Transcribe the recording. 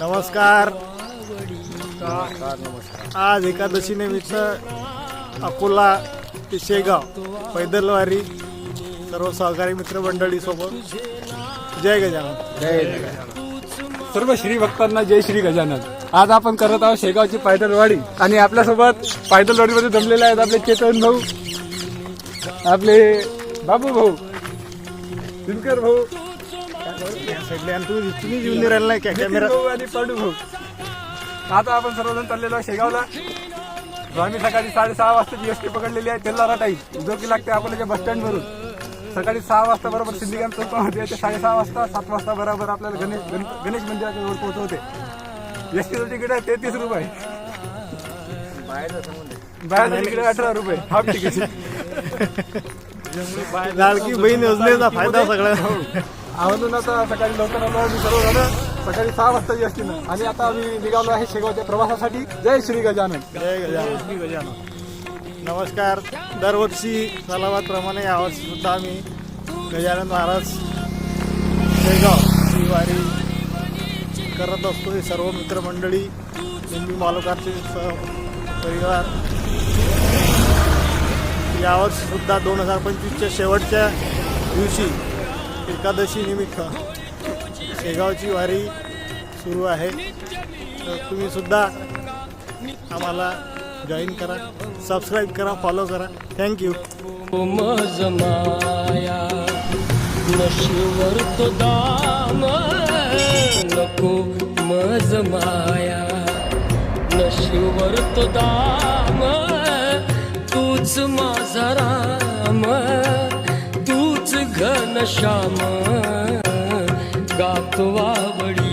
नमस्कार. आज एकादशी निमित्त अकोला ते शेगाव पैदल वारी सर्व सहकारी मित्र मंडळीसोबत जय गजानन. सर्व श्री भक्तांना जय श्री गजानन. आज आपण करत आहोत शेगावची पायदलवाडी आणि आपल्यासोबत पायदलवाडीमध्ये जमलेले आहेत आपले चेतन भाऊ आपले बाबू भाऊ दिनकर भाऊ तुम्ही घेऊन राहिला नाही काय कॅमेरा आणि पांडू भाऊ आता आपण सर्वजण चाललेलो आहे शेगावला आम्ही सकाळी साडेसहा वाजता जी एस टी पकडलेली आहे तेलारा टाईम जो की लागते अकोल्याच्या बस स्टँड वरून सकाळी सहा वाजता बरोबर सिंधिकांत चौकामध्ये येते साडेसहा वाजता सात वाजता बरोबर आपल्याला गणेश गणेश मंदिराच्या जवळ पोहोचवते एस टीचं तिकीट आहे तेहतीस रुपये बाहेरचं तिकीट अठरा रुपये हाफ तिकीट लाडकी बहीण योजनेचा फायदा सगळ्या म्हणून आता सकाळी लवकर आलो. आम्ही सर्वजण सकाळी सहा वाजता एस टीनं आणि आता आम्ही निघालो आहे शेगावच्या प्रवासासाठी. जय श्री गजानन. जय गजानन. श्री गजानन. नमस्कार. दरवर्षी सलावादप्रमाणे यावर्षी सुद्धा आम्ही गजानन महाराज शेगाव ही वारी करत असतो. हे सर्व मित्रमंडळी मालुकारचे सह परिवार. यावर्षी सुद्धा दोन हजार पंचवीसच्या शेवटच्या दिवशी एकादशी निमित्त शेगावची वारी सुरू आहे. तर तुम्ही सुद्धा आम्हाला जॉईन करा सबस्क्राईब करा फॉलो करा. थँक्यू माया नको मज माया. नशिवर तो दाम तूच माझा राम. तूच घनश्याम गातो आवडीने गातो आवडी